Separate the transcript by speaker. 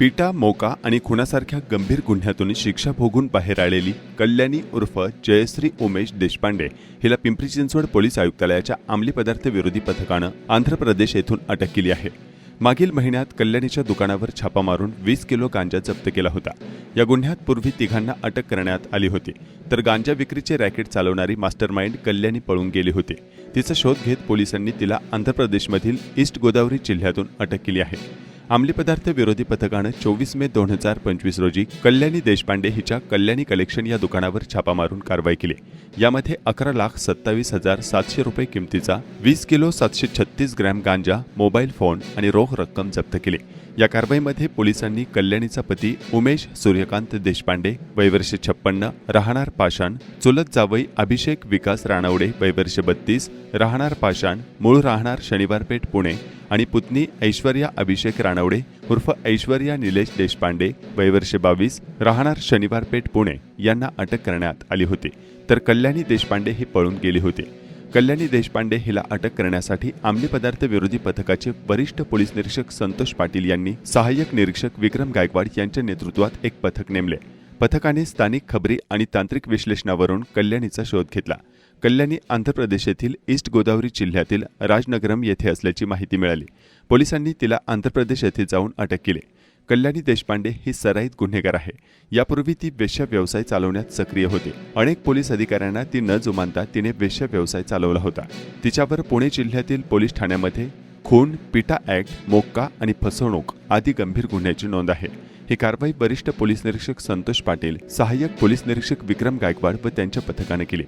Speaker 1: पिटा मोका आणि खुनासारख्या गंभीर गुन्ह्यातून शिक्षा भोगून बाहेर आलेली कल्याणी उर्फ जयश्री उमेश देशपांडे हिला पिंपरी चिंचवड पोलीस आयुक्तालयाच्या अंमली पदार्थ विरोधी पथकानं आंध्र प्रदेश येथून अटक केली आहे. मागील महिन्यात कल्याणीच्या दुकानावर छापा मारून वीस किलो गांजा जप्त केला होता. या गुन्ह्यात पूर्वी तिघांना अटक करण्यात आली होती. तर गांजा विक्रीचे रॅकेट चालवणारी मास्टरमाइंड कल्याणी पळून गेली होती. तिचा शोध घेत पोलिसांनी तिला आंध्र प्रदेशमधील ईस्ट गोदावरी जिल्ह्यातून अटक केली आहे. अंमली पदार्थ विरोधी पथकानं चोवीस मे दोन हजार पंचवीस रोजी कल्याणी देशपांडे हिच्या कल्याणी कलेक्शन या दुकानावर छापा मारून कारवाई केली. यामध्ये अकरा लाख सत्तावीस हजार सातशे रुपये किमतीचा वीस किलो सातशे छत्तीस ग्रॅम गांजा मोबाईल फोन आणि रोख रक्कम जप्त केली. या कारवाईमध्ये पोलिसांनी कल्याणीचा पती उमेश सूर्यकांत देशपांडे वयवर्ष छप्पन्न राहणार पाषाण चुलत जावई अभिषेक विकास राणावडे वयवर्ष बत्तीस राहणार पाषाण मूळ राहणार शनिवारपेठ पुणे आणि पुतणी ऐश्वर्या अभिषेक राणवडे उर्फ ऐश्वर्या निलेश देशपांडे वयवर्षे बावीस राहणार शनिवार पेठ पुणे यांना अटक करण्यात आली होती. तर कल्याणी देशपांडे ही पळून गेली होती. कल्याणी देशपांडे हिला अटक करण्यासाठी अंमली पदार्थ विरोधी पथकाचे वरिष्ठ पोलीस निरीक्षक संतोष पाटील यांनी सहाय्यक निरीक्षक विक्रम गायकवाड यांच्या नेतृत्वात एक पथक नेमले. पथकाने स्थानिक खबरी आणि तांत्रिक विश्लेषणावरून कल्याणीचा शोध घेतला. कल्याणी आंध्र प्रदेश येथील ईस्ट गोदावरी जिल्ह्यातील राजनगरम येथे असल्याची माहिती मिळाली. पोलिसांनी तिला आंध्र प्रदेश येथे जाऊन अटक केली. कल्याणी देशपांडे ही सराईत गुन्हेगार आहे. यापूर्वी ती वेश्या व्यवसाय चालवण्यात सक्रिय होती. अनेक पोलीस अधिकाऱ्यांना ती न जुमानता तिने वेश्या व्यवसाय चालवला होता. तिच्यावर पुणे जिल्ह्यातील पोलीस ठाण्यामध्ये खून पिटा ऍक्ट मोक्का आणि फसवणूक आदी गंभीर गुन्ह्याची नोंद आहे. ही कारवाई वरिष्ठ पोलीस निरीक्षक संतोष पाटील सहाय्यक पोलीस निरीक्षक विक्रम गायकवाड व त्यांच्या पथकाने केली.